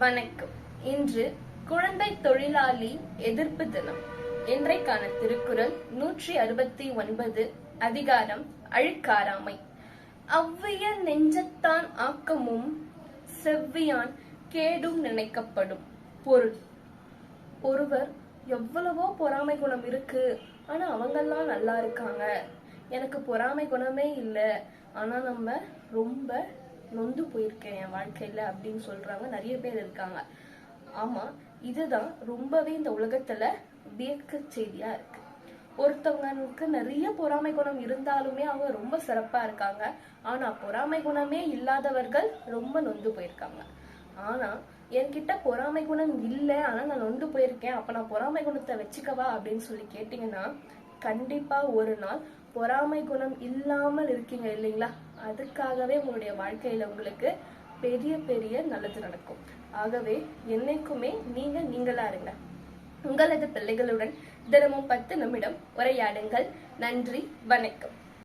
வணக்கம். இன்று குழந்தை தொழிலாளி எதிர்ப்பு தினம். இன்றைக்கான திருக்குறள் நூற்றி அறுபத்தி ஒன்பது அதிகாரம் அழுக்காராமை அவ்விய நெஞ்சத்தான் ஆக்கமும் செவ்வியான் கேடும் நினைக்கப்படும். பொருள். ஒருவர் எவ்வளவோ பொறாமை குணம் இருக்கு ஆனா அவங்கெல்லாம் நல்லா இருக்காங்க. எனக்கு பொறாமை குணமே இல்லை ஆனா நம்ம ரொம்ப நொந்து போயிருக்கேன் என் வாழ்க்கையில அப்படின்னு சொல்றவங்க நிறைய பேர் இருக்காங்க. ஆமா இதுதான் ரொம்பவே இந்த உலகத்துல வியக்க செய்தியா இருக்கு. ஒருத்தவங்களுக்கு நிறைய பொறாமை குணம் இருந்தாலுமே அவங்க ரொம்ப சிறப்பா இருக்காங்க. ஆனா பொறாமை குணமே இல்லாதவர்கள் ரொம்ப நொந்து போயிருக்காங்க. ஆனா என்கிட்ட பொறாமை குணம் இல்லை ஆனா நான் நொந்து போயிருக்கேன். அப்ப நான் பொறாமை குணத்தை வச்சுக்கவா அப்படின்னு சொல்லி கேட்டீங்கன்னா கண்டிப்பா ஒரு நாள் பொறாமை குணம் இல்லாமல் இருக்கீங்க இல்லைங்களா? அதுக்காகவே உங்களுடைய வாழ்க்கையில உங்களுக்கு பெரிய பெரிய நல்லது நடக்கும். ஆகவே என்னைக்குமே நீங்க நீங்களா இருங்க. உங்களது பிள்ளைகளுடன் தினமும் பத்து நிமிடம் உரையாடுங்கள். நன்றி வணக்கம்.